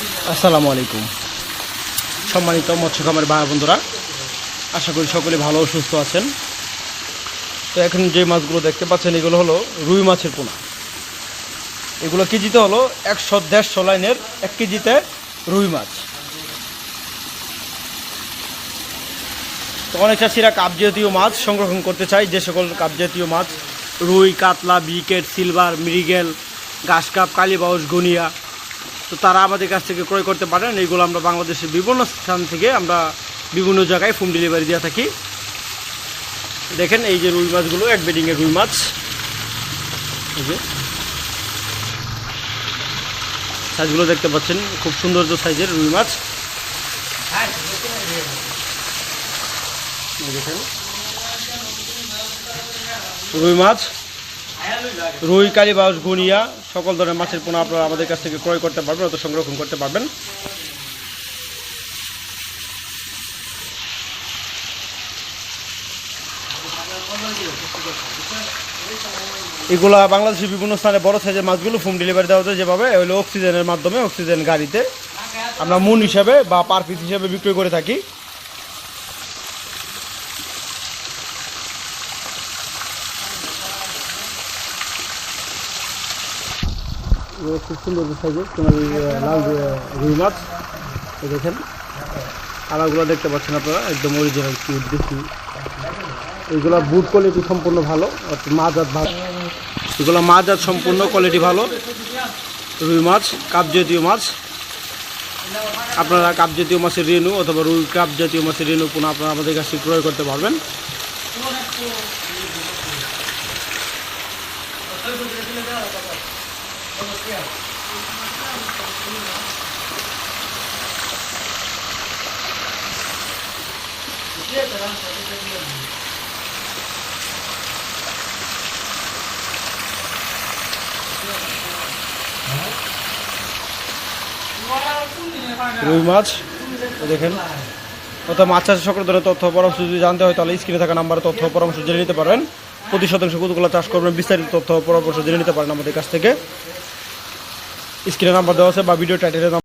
আসসালামু আলাইকুম। সম্মানিত মৎস্য খামার ভাই বন্ধুরা, আশা করি সকলে ভালো সুস্থ আছেন। তো এখন যে মাছগুলো দেখতে পাচ্ছেন, এগুলো হলো রুই মাছের পোনা। এগুলো কেজিতে হলো একশো দেড়শো লাইনের এক কেজিতে রুই মাছ। তো অনেক চাষিরা কাপ জাতীয় মাছ সংরক্ষণ করতে চায়, যে সকল কাপ জাতীয় মাছ, রুই, কাতলা, বিকেট, সিলভার, মৃগেল, ঘাস কাপ, কালীবাউস, গুনিয়া তো তারা আমাদের কাছ থেকে ক্রয় করতে পারেন। এইগুলো আমরা বাংলাদেশের বিভিন্ন স্থান থেকে আমরা বিভিন্ন জায়গায় হোম ডেলিভারি দিয়ে থাকি। দেখেন এই যে রুই মাছগুলো এক বেডিংয়ের রুই মাছ। সাইজগুলো দেখতে পাচ্ছেন, খুব সুন্দর সৌন্দর্য সাইজের রুই মাছ। রুই মাছ। রুই কালীবাউস গুনিয়া, সকল ধরনের মাছের পোনা আপনারা আমাদের কাছ থেকে ক্রয় করতে পারবেন অত সংরক্ষণ করতে পারবেন। এগুলা বাংলাদেশের বিভিন্ন স্থানে বড় সাইজের মাছগুলো হোম ডেলিভারি দেওয়া হচ্ছে যেভাবে হলো অক্সিজেনের মাধ্যমে অক্সিজেন গাড়িতে। আমরা মুন হিসাবে বা পার পিস হিসাবে বিক্রি করে থাকি। খুব সুন্দর সাইজের, তোমার লাল রুই মাছ দেখেন। আলাগুলো দেখতে পাচ্ছেন আপনারা, একদম অরিজিনাল কিউট দেখি। এগুলো বুট কোয়ালিটি সম্পূর্ণ ভালো মাজাত ভালো এগুলো মাজাত সম্পূর্ণ কোয়ালিটি ভালো। রুই মাছ, কাপ জাতীয় মাছ। আপনারা কাপ জাতীয় মাছের রেনু অথবা রুই কাপ জাতীয় মাছের রেনু পুনঃ আপনারা আমাদের কাছে ক্রয় করতে পারবেন। রুই মাছ দেখেন। অর্থাৎ মাছ চাষের সকল ধরনের তথ্য, পরামর্শ যদি জানতে হয়, তাহলে স্ক্রিনে থাকা নাম্বারে তথ্য, পরামর্শ জেনে নিতে পারেন। প্রতি শতাংশ কতগুলো চাষ করবেন, বিস্তারিত তথ্য, পরামর্শ জেনে নিতে পারেন আমাদের কাছ থেকে। স্ক্রিনে নাম্বার দেওয়া আছে বা ভিডিও টাইটেলের